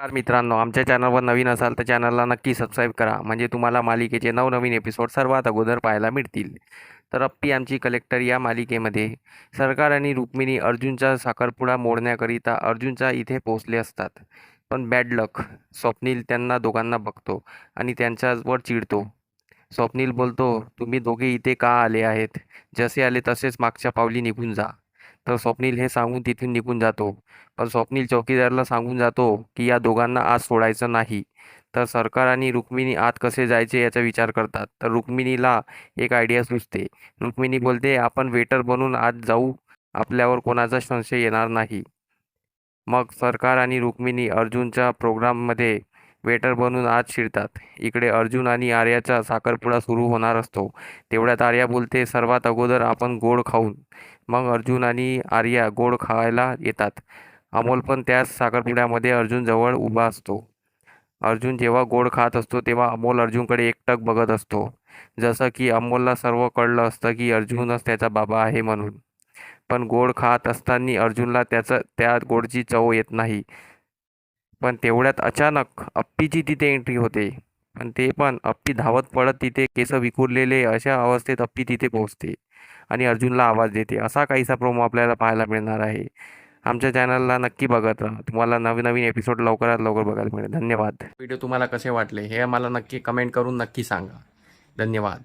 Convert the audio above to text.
नमस्कार मित्रांनो आमच्या चॅनलवर नवीन असाल तर चॅनलला नक्की सबस्क्राईब करा. म्हणजे तुम्हाला मालिकेचे नवनवीन एपिसोड सर्वात अगोदर पाहायला मिळतील. तर अप्पी आमची कलेक्टर या मालिकेमध्ये सरकार आणि रुक्मिणी अर्जुनचा साखरपुडा मोडण्याकरिता अर्जुनच्या इथे पोहोचले असतात. पण बॅड लक स्वप्नील त्यांना दोघांना बघतो आणि त्यांच्यावर चिडतो. स्वप्नील बोलतो तुम्ही दोघे इथे का आले आहेत? जसे आले तसेच मागच्या पावली निघून जा. तर स्वप्नील हे सांगून तिथून निघून जातो. पण स्वप्नील चौकीदारला सांगून जातो की या दोघांना आज सोडायचं नाही. तर सरकार आणि रुक्मिणी आत कसे जायचे याचा विचार करतात. तर रुक्मिणीला एक आयडिया सुचते. रुक्मिणी बोलते आपण वेटर बनून आत जाऊ. आपल्यावर कोणाचा संशय येणार नाही. मग सरकार आणि रुक्मिणी अर्जुनच्या प्रोग्राममध्ये वेटर बनून आत शिरतात. इकडे अर्जुन आणि आर्याचा साखरपुडा सुरू होणार असतो. तेवढ्यात आर्या बोलते सर्वात अगोदर आपण गोड खाऊन. मग अर्जुन आणि आर्या गोड खायला येतात. अमोल पण त्याच साखरपुड्यामध्ये अर्जुनजवळ उभा असतो. अर्जुन जेव्हा गोड खात असतो तेव्हा अमोल अर्जुनकडे एकटक बघत असतो. जसं की अमोलला सर्व कळलं असतं की अर्जुनच त्याचा बाबा आहे म्हणून. पण गोड खात असताना अर्जुनला त्याचं त्या गोडची चव येत नाही. पण तेवढ्यात अचानक अप्पीची तिथे एंट्री होते. पण ते पण अप्पी धावत पडत तिथे केस विखुरलेले अशा अवस्थेत अप्पी तिथे पोहोचते आणि अर्जुनला आवाज देते. असा काहीसा प्रोमो आपल्याला पाहायला मिळणार आहे. आमच्या चॅनलला नक्की बघत राहा. तुम्हाला नवीन नवीन एपिसोड लवकरात लवकर बघायला मिळेल. धन्यवाद. व्हिडिओ तुम्हाला कसे वाटले हे मला नक्की कमेंट करून नक्की सांगा. धन्यवाद.